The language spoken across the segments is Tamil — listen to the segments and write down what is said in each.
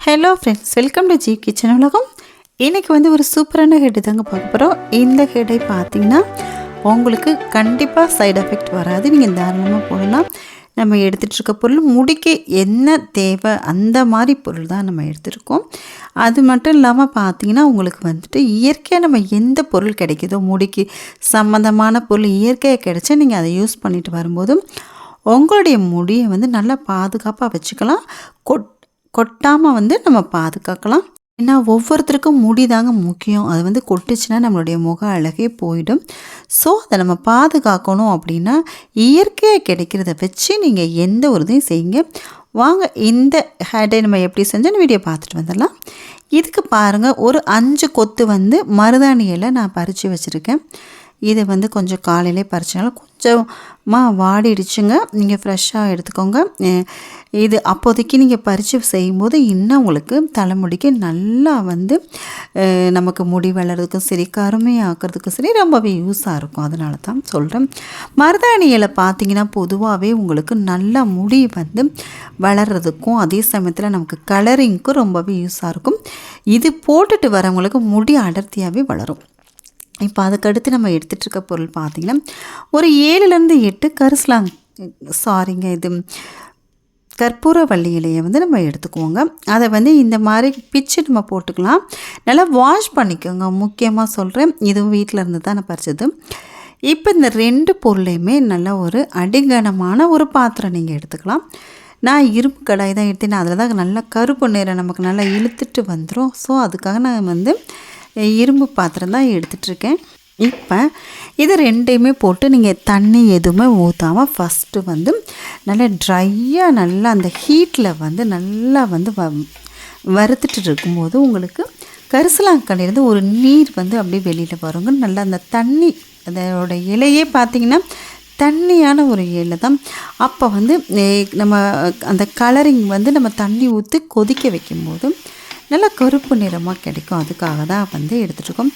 Hello friends welcome to G kitchen உலகம் இன்றைக்கி வந்து ஒரு சூப்பரான ஹெட்டு தாங்க பார்க்க போகிறோம் இந்த ஹெட்டை பார்த்தீங்கன்னா உங்களுக்கு கண்டிப்பாக சைடு எஃபெக்ட் வராது. நீங்கள் தாராளமாக போடலாம் நம்ம எடுத்துகிட்டு இருக்க பொருள் முடிக்கு என்ன தேவை அந்த மாதிரி பொருள் தான் நம்ம எடுத்துருக்கோம். அது மட்டும் இல்லாமல் பார்த்தீங்கன்னா உங்களுக்கு வந்துட்டு இயற்கையாக நம்ம எந்த பொருள் கிடைக்குதோ முடிக்கு சம்மந்தமான பொருள் இயற்கையாக கிடைச்சா நீங்கள் அதை யூஸ் பண்ணிட்டு வரும்போதும் உங்களுடைய முடியை வந்து நல்லா பாதுகாப்பாக வச்சுக்கலாம். கொட் கொட்டாமல் வந்து நம்ம பாதுகாக்கலாம். ஏன்னா ஒவ்வொருத்தருக்கும் முடி தாங்க முக்கியம். அது வந்து கொட்டுச்சுன்னா நம்மளுடைய முக அழகே போயிடும். ஸோ அதை நம்ம பாதுகாக்கணும் அப்படின்னா இயற்கையாக கிடைக்கிறத வச்சு நீங்கள் எந்த ஒரு இதையும் செய்யுங்க. வாங்க இந்த ஹேடை நம்ம எப்படி செஞ்சோன்னு வீடியோ பார்த்துட்டு வந்துடலாம். இதுக்கு பாருங்கள் ஒரு அஞ்சு கொத்து வந்து மருதாணி இலை நான் பறித்து வச்சுருக்கேன். இதை வந்து கொஞ்சம் காலையிலே பறிச்சனால கொஞ்சமாக வாடிடுச்சுங்க. நீங்கள் ஃப்ரெஷ்ஷாக எடுத்துக்கோங்க. இது அப்போதைக்கு நீங்கள் பறித்து செய்யும்போது இன்னும் உங்களுக்கு தலைமுடிக்கு நல்லா வந்து நமக்கு முடி வளர்கிறதுக்கும் சரி கருமையாக்குறதுக்கும் சரி ரொம்பவே யூஸாக இருக்கும். அதனால தான் சொல்கிறேன் மருதாணி இலை பார்த்தீங்கன்னா பொதுவாகவே உங்களுக்கு நல்லா முடி வந்து வளர்கிறதுக்கும் அதே சமயத்தில் நமக்கு கலரிங்க்கும் ரொம்பவே யூஸாக இருக்கும். இது போட்டுட்டு வரவங்களுக்கு முடி அடர்த்தியாகவே வளரும். இப்போ அதுக்கடுத்து நம்ம எடுத்துகிட்டு இருக்க பொருள் பார்த்திங்கன்னா ஒரு ஏழுலேருந்து எட்டு கரிசலாங் சாரிங்க இது கற்பூர வள்ளி இலையை வந்து நம்ம எடுத்துக்குவோங்க. அதை வந்து இந்த மாதிரி பிச்சு நம்ம போட்டுக்கலாம். நல்லா வாஷ் பண்ணிக்கோங்க. முக்கியமாக சொல்கிறேன் இதுவும் வீட்டில் இருந்து தான் நான் பறிச்சது. இப்போ இந்த ரெண்டு பொருளையுமே நல்ல ஒரு அடிகனமான ஒரு பாத்திரம் நீங்கள் எடுத்துக்கலாம். நான் இரும்பு கடாய் தான் எடுத்தேன். அதில் தான் நல்லா கருப்பு நிறம் நமக்கு நல்லா இழுத்துட்டு வந்துடும் ஸோ அதுக்காக நான் வந்து இரும்பு பாத்திரம் தான் எடுத்துகிட்ருக்கேன் இப்போ இது ரெண்டையுமே போட்டு நீங்கள் தண்ணி எதுவுமே ஊற்றாமல் ஃபஸ்ட்டு வந்து நல்லா ட்ரையாக நல்லா அந்த ஹீட்டில் வந்து நல்லா வந்து வ வறுத்துட்டு இருக்கும்போது உங்களுக்கு கரிசலாங்கண்ணிலேருந்து ஒரு நீர் வந்து அப்படியே வெளியில் வருங்க. நல்லா அந்த தண்ணி அதோட இலையே பார்த்திங்கன்னா தண்ணியான ஒரு இலை தான். அப்போ வந்து நம்ம அந்த கலரிங் வந்து நம்ம தண்ணி ஊற்றி கொதிக்க வைக்கும்போது நல்லா கருப்பு நிறமாக கிடைக்கும். அதுக்காக தான் வந்து எடுத்துகிட்ருக்கோம்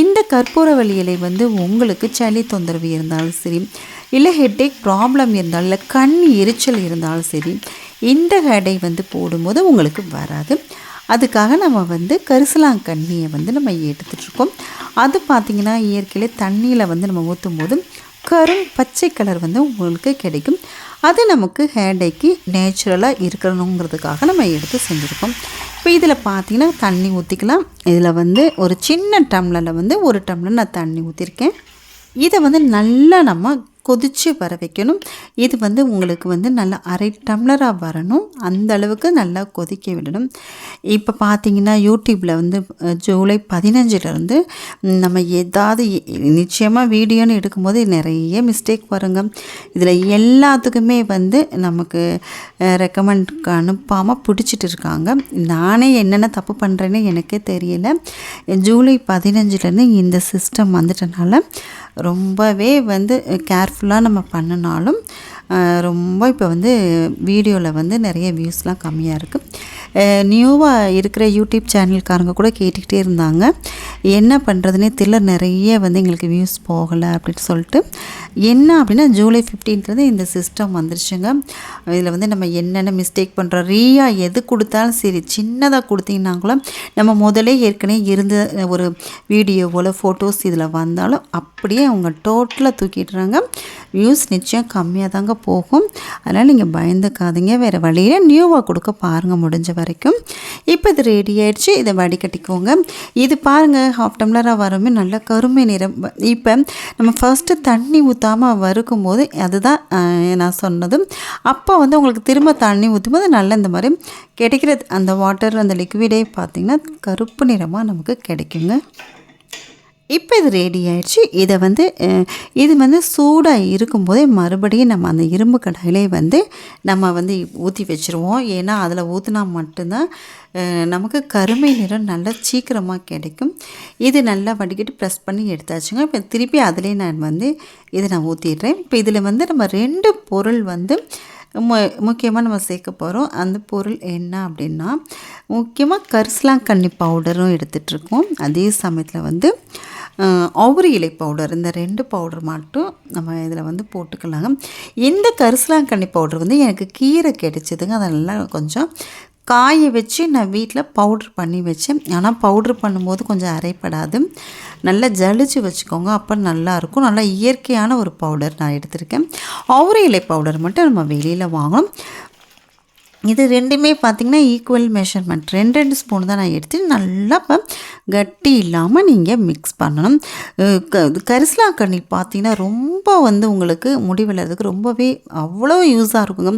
இந்த கற்பூரவள்ளி இலை வந்து உங்களுக்கு சளி தொந்தரவு இருந்தாலும் சரி இல்லை ஹெட்டேக் ப்ராப்ளம் இருந்தாலும் இல்லை கண் எரிச்சல் இருந்தாலும் சரி இந்த ஹெடை வந்து போடும்போது உங்களுக்கு வராது. அதுக்காக நம்ம வந்து கரிசலாங்கண்ணியை வந்து நம்ம எடுத்துட்ருக்கோம் அது பார்த்திங்கன்னா இயற்கையிலே தண்ணியில் வந்து நம்ம ஊற்றும் போது கரும் பச்சை கலர் வந்து உங்களுக்கு கிடைக்கும். அது நமக்கு ஹேண்டைக்கு நேச்சுரலாக இருக்கணுங்கிறதுக்காக நம்ம எடுத்து செஞ்சுருக்கோம். இப்போ இதில் பார்த்தீங்கன்னா தண்ணி ஊற்றிக்கலாம். இதில் வந்து ஒரு சின்ன டம்ளரில் வந்து ஒரு டம்ளர் நான் தண்ணி ஊற்றிருக்கேன். இதை வந்து நல்லா நம்ம கொதித்து வர வைக்கணும். இது வந்து உங்களுக்கு வந்து நல்லா அரை டம்ளராக வரணும். அந்த அளவுக்கு நல்லா கொதிக்க விடணும். இப்போ பார்த்தீங்கன்னா யூடியூப்பில் வந்து ஜூலை பதினஞ்சுலேருந்து நம்ம ஏதாவது நிச்சயமாக வீடியோன்னு எடுக்கும்போது நிறைய மிஸ்டேக் வருங்க. இதில் எல்லாத்துக்குமே வந்து நமக்கு ரெக்கமெண்ட் அனுப்பாமல் பிடிச்சிட்டு இருக்காங்க. நானே என்னென்ன தப்பு பண்ணுறேன்னு எனக்கே தெரியல. ஜூலை பதினஞ்சுலேருந்து இந்த சிஸ்டம் வந்துட்டனால ரொம்பவே வந்து கேர்ஃபுல்லாக நம்ம பண்ணினாலும் ரொம்ப இப்போ வந்து வீடியோவில் வந்து நிறைய வியூஸ்லாம் கம்மியாக இருக்குது நியூவாக இருக்கிற யூடியூப் சேனல்காரங்க கூட கேட்டுக்கிட்டே இருந்தாங்க. என்ன பண்ணுறதுனே தெரியல நிறைய வந்து எங்களுக்கு வியூஸ் போகலை அப்படின்னு சொல்லிட்டு. என்ன அப்படின்னா ஜூலை ஃபிஃப்டீன்றது இந்த சிஸ்டம் வந்துருச்சுங்க. இதில் வந்து நம்ம என்னென்ன மிஸ்டேக் பண்ணுறோம் ரீயா எது கொடுத்தாலும் சரி சின்னதாக கொடுத்தீங்கன்னா கூட நம்ம முதலே ஏற்கனவே இருந்த ஒரு வீடியோவில் ஃபோட்டோஸ் இதில் வந்தாலும் அப்படியே அவங்க டோட்டலாக தூக்கிடுறாங்க. வியூஸ் நிச்சயம் கம்மியாக தாங்க போகும். அதனால் நீங்கள் பயந்துக்காதீங்க. வேறு வழியில் நியூவாக கொடுக்க பாருங்கள் முடிஞ்ச வரைக்கும். இப்போ இது ரெடி ஆகிடுச்சு இதை வடிகட்டிக்கோங்க. இது பாருங்கள் ஹாஃப் டம்ளராக வரமே நல்ல கருமை நிறம். இப்போ நம்ம ஃபர்ஸ்ட்டு தண்ணி ஊற்றாமல் வறுக்கும் போது அதுதான் நான் சொன்னது. அப்போ வந்து உங்களுக்கு திரும்ப தண்ணி ஊற்றும் போது நல்லா இந்த மாதிரி கிடைக்கிற அந்த வாட்டர் அந்த லிக்விடே பார்த்திங்கன்னா கருப்பு நிறமாக நமக்கு கிடைக்குங்க. இப்போ இது ரெடி ஆயிடுச்சு. இதை வந்து இது வந்து சூடாக இருக்கும்போதே மறுபடியும் நம்ம அந்த இரும்பு கடாயிலே வந்து நம்ம வந்து ஊற்றி வச்சுருவோம். ஏன்னா அதில் ஊற்றினா மட்டும்தான் நமக்கு கருமை நிறம் நல்லா சீக்கிரமாக கிடைக்கும். இது நல்லா வடிக்கிட்டு ப்ரெஸ் பண்ணி எடுத்தாச்சுங்க. இப்போ திருப்பி அதிலே நான் வந்து இதை நான் ஊற்றிடுறேன் இப்போ இதில் வந்து நம்ம ரெண்டு பொருள் வந்து மு முக்கியமாக நம்ம சேர்க்க போகிறோம் அந்த பொருள் என்ன அப்படின்னா முக்கியமாக கரிசலாங்கண்ணி பவுடரும் எடுத்துகிட்ருக்கோம் அதே சமயத்தில் வந்து ஒவ்வொரு இலை பவுடர். இந்த ரெண்டு பவுடர் மட்டும் நம்ம இதில் வந்து போட்டுக்கலாங்க. இந்த கரிசலாங்கண்ணி பவுடர் வந்து எனக்கு கீரை கிடைச்சிதுங்க. அதை நல்லா கொஞ்சம் காய வச்சு நான் வீட்டில் பவுட்ரு பண்ணி வச்சேன். ஆனால் பவுட்ரு பண்ணும்போது கொஞ்சம் அரைப்படாது. நல்லா ஜலிச்சு வச்சுக்கோங்க. அப்போ நல்லாயிருக்கும் நல்லா இயற்கையான ஒரு பவுடர் நான் எடுத்திருக்கேன். அவுரி இலை பவுடர் மட்டும் நம்ம வெளியில் வாங்கணும். இது ரெண்டுமே பார்த்திங்கன்னா ஈக்குவல் மெஷர்மெண்ட் ரெண்டு ரெண்டு ஸ்பூன் தான் நான் எடுத்து நல்லா இப்போ கட்டி இல்லாமல் நீங்கள் மிக்ஸ் பண்ணணும். க கரிசலாங்கண்ணி பார்த்திங்கன்னா ரொம்ப வந்து உங்களுக்கு முடி விளையாடுறதுக்கு ரொம்பவே அவ்வளோ யூஸாக இருக்குங்க.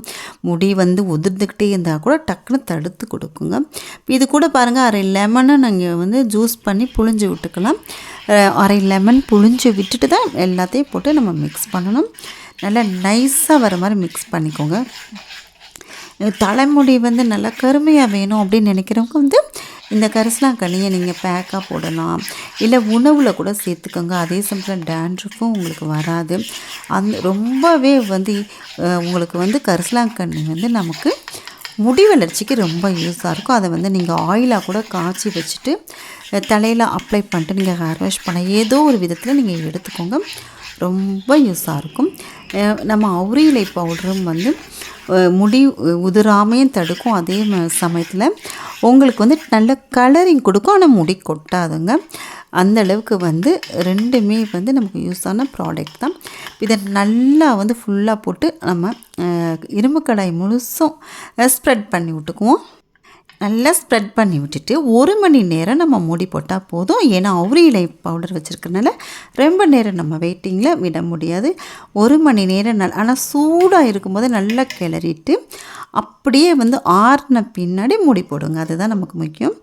முடி வந்து உதிர்ந்துக்கிட்டே இருந்தால் கூட டக்குன்னு தடுத்து கொடுக்குங்க. இது கூட பாருங்கள் அரை லெமனை நாங்கள் வந்து ஜூஸ் பண்ணி புழிஞ்சு விட்டுக்கலாம். அரை லெமன் புழிஞ்சு விட்டுட்டு தான் எல்லாத்தையும் போட்டு நம்ம மிக்ஸ் பண்ணணும். நல்லா நைஸாக வர மாதிரி மிக்ஸ் பண்ணிக்கோங்க. தலைமுடி வந்து நல்லா கருமையாக வேணும் அப்படின்னு நினைக்கிறவங்க வந்து இந்த கரிசலாங்கண்ணியை நீங்கள் பேக்காக போடலாம். இல்லை உணவில் கூட சேர்த்துக்கோங்க. அதே சமயத்தில் டேண்ட்ரஃபும் உங்களுக்கு வராது. அந்த ரொம்பவே வந்து உங்களுக்கு வந்து கரிசலாங்கண்ணி வந்து நமக்கு முடி வளர்ச்சிக்கு ரொம்ப யூஸாக இருக்கும். அதை வந்து நீங்கள் ஆயிலாக கூட காய்ச்சி வச்சுட்டு தலையில் அப்ளை பண்ணிட்டு நீங்கள் ஹேர் வாஷ் பண்ண ஏதோ ஒரு விதத்தில் நீங்கள் எடுத்துக்கோங்க. ரொம்ப யூஸாக இருக்கும். நம்ம அவுரியிலை பவுடரும் வந்து முடி உதிராமையும் தடுக்கும். அதே சமயத்தில் உங்களுக்கு வந்து நல்ல கலரிங் கொடுக்கும். ஆனால் முடி கொட்டாதுங்க. அந்த அளவுக்கு வந்து ரெண்டுமே வந்து நமக்கு யூஸான ப்ராடக்ட் தான். இதை நல்லா வந்து ஃபுல்லாக போட்டு நம்ம இரும்பு கடாய் முழுசும் ஸ்ப்ரெட் பண்ணி விட்டுக்குவோம். நல்லா ஸ்ப்ரெட் பண்ணி விட்டுட்டு ஒரு மணி நேரம் நம்ம மூடி போட்டால் போதும். ஏன்னா அவுரி இலை பவுடர் வச்சுருக்கனால ரொம்ப நேரம் நம்ம வெயிட்டிங்கில் விட முடியாது. ஒரு மணி நேரம் நல் ஆனால் சூடாக இருக்கும்போது நல்லா கிளறிட்டு அப்படியே வந்து ஆறின பின்னாடி மூடி போடுங்க. அதுதான் நமக்கு முக்கியம்.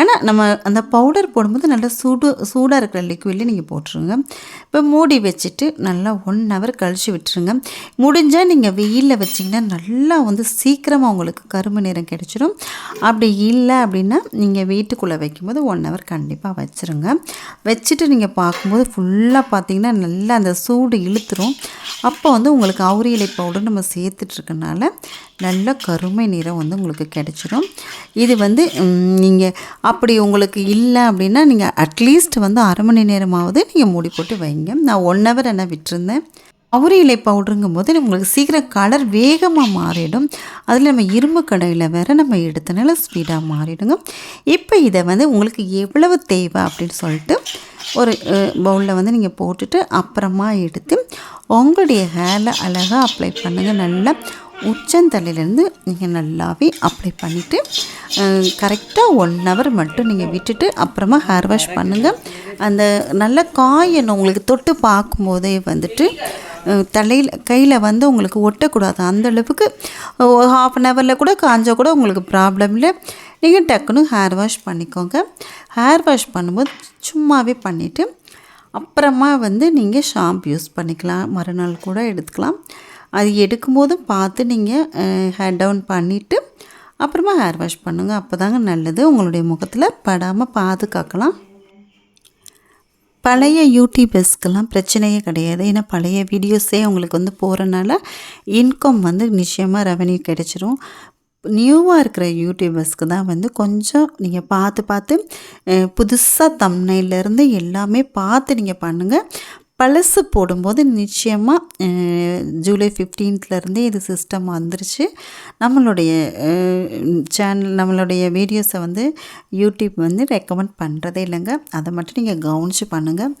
ஏன்னா நம்ம அந்த பவுடர் போடும்போது நல்லா சூடு சூடாக இருக்கிற லிக்விட்லேயே நீங்கள் போட்டுருங்க. இப்போ மூடி வச்சுட்டு நல்லா ஒன் ஹவர் கழித்து விட்டுருங்க. முடிஞ்சால் நீங்கள் வெயிலில் வச்சிங்கன்னா நல்லா வந்து சீக்கிரமாக உங்களுக்கு கரும்பு நேரம் கிடச்சிரும். அப்படி இல்லை அப்படின்னா நீங்கள் வீட்டுக்குள்ளே வைக்கும்போது ஒன் ஹவர் கண்டிப்பாக வச்சுருங்க. வச்சுட்டு நீங்கள் பார்க்கும்போது ஃபுல்லாக பார்த்தீங்கன்னா நல்லா அந்த சூடு இழுத்துரும். அப்போ வந்து உங்களுக்கு அவுரி இலை பவுடர் நம்ம சேர்த்துட்ருக்கனால நல்ல கருமை நிறம் வந்து உங்களுக்கு கிடச்சிரும். இது வந்து நீங்கள் அப்படி உங்களுக்கு இல்லை அப்படின்னா நீங்கள் அட்லீஸ்ட் வந்து அரை மணி நேரமாவது நீங்கள் மூடி போட்டு வைங்க. நான் ஒன் ஹவர் என்ன விட்டுருந்தேன். அவுரி இலை பவுடருங்கும் போது உங்களுக்கு சீக்கிரம் கலர் வேகமாக மாறிடும். அதில் நம்ம இரும்பு கடையில் வேறு நம்ம எடுத்தனால ஸ்பீடாக மாறிடுங்க. இப்போ இதை வந்து உங்களுக்கு எவ்வளவு தேவை அப்படின்னு சொல்லிட்டு ஒரு பவுலில் வந்து நீங்கள் போட்டுட்டு அப்புறமா எடுத்து உங்களுடைய ஹேரில் அழகாக அப்ளை பண்ணுங்கள் நல்லா உச்சந்தலையிலேருந்து நீங்கள் நல்லாவே அப்ளை பண்ணிவிட்டு கரெக்டாக ஒன் ஹவர் மட்டும் நீங்கள் விட்டுட்டு அப்புறமா ஹேர் வாஷ் பண்ணுங்கள் அந்த நல்ல காயணும் உங்களுக்கு தொட்டு பார்க்கும்போதே வந்துட்டு தலையில் கையில் வந்து உங்களுக்கு ஒட்டக்கூடாது. அந்தளவுக்கு ஹாஃப் அன் ஹவரில் கூட காஞ்சால் கூட உங்களுக்கு ப்ராப்ளம் இல்லை. நீங்கள் டக்குன்னு ஹேர் வாஷ் பண்ணிக்கோங்க. ஹேர் வாஷ் பண்ணும்போது சும்மாவே பண்ணிவிட்டு அப்புறமா வந்து நீங்கள் ஷாம்பு யூஸ் பண்ணிக்கலாம். மறுநாள் கூட எடுத்துக்கலாம். அது எடுக்கும்போது பார்த்து நீங்கள் ஹேர் டவுன் பண்ணிவிட்டு அப்புறமா ஹேர் வாஷ் பண்ணுங்கள் அப்போ தாங்க நல்லது. உங்களுடைய முகத்தில் படாமல் பாதுகாக்கலாம். பழைய யூடியூபர்ஸ்க்கெல்லாம் பிரச்சனையே கிடையாது. ஏன்னா பழைய வீடியோஸே அவங்களுக்கு வந்து போகிறனால இன்கம் வந்து நிச்சயமாக ரெவன்யூ கிடைச்சிரும். நியூவாக இருக்கிற யூடியூபர்ஸ்க்கு தான் வந்து கொஞ்சம் நீங்கள் பார்த்து பார்த்து புதுசாக தம்னையிலேருந்து எல்லாமே பார்த்து நீங்கள் பண்ணுங்கள் பழசு போடும்போது நிச்சயமாக ஜூலை ஃபிஃப்டீன்த்லேருந்தே இது சிஸ்டம் வந்துருச்சு. நம்மளுடைய சேனல் நம்மளுடைய வீடியோஸை வந்து யூடியூப் வந்து ரெக்கமெண்ட் பண்ணுறதே இல்லைங்க. அதை மட்டும் நீங்கள் கவனித்து பண்ணுங்கள்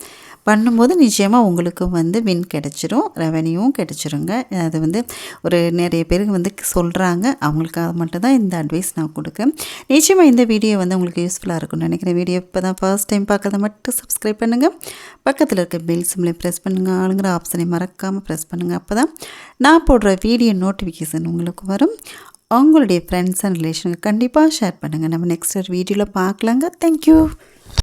பண்ணும்போது நிச்சயமாக உங்களுக்கு வந்து வின் கிடச்சிரும். ரெவன்யூவும் கிடச்சிருங்க. அது வந்து ஒரு நிறைய பேருக்கு வந்து சொல்கிறாங்க அவங்களுக்காக மட்டும்தான் இந்த அட்வைஸ் நான் கொடுக்கேன். நிச்சயமாக இந்த வீடியோ வந்து உங்களுக்கு யூஸ்ஃபுல்லாக இருக்கும்னு நினைக்கிறேன். வீடியோ இப்போ தான் ஃபர்ஸ்ட் டைம் பார்க்கறத மட்டும் சப்ஸ்கிரைப் பண்ணுங்கள் பக்கத்தில் இருக்க பெல் சிம்லை ப்ரெஸ் பண்ணுங்கள் ஆளுங்கிற ஆப்ஷனை மறக்காமல் ப்ரெஸ் பண்ணுங்கள் அப்போ தான் நான் போடுற வீடியோ நோட்டிஃபிகேஷன் உங்களுக்கு வரும். அவங்களுடைய ஃப்ரெண்ட்ஸ் அண்ட் ரிலேஷனுக்கு கண்டிப்பாக ஷேர் பண்ணுங்கள் நம்ம நெக்ஸ்ட் ஒரு வீடியோவில் பார்க்கலாங்க. தேங்க்யூ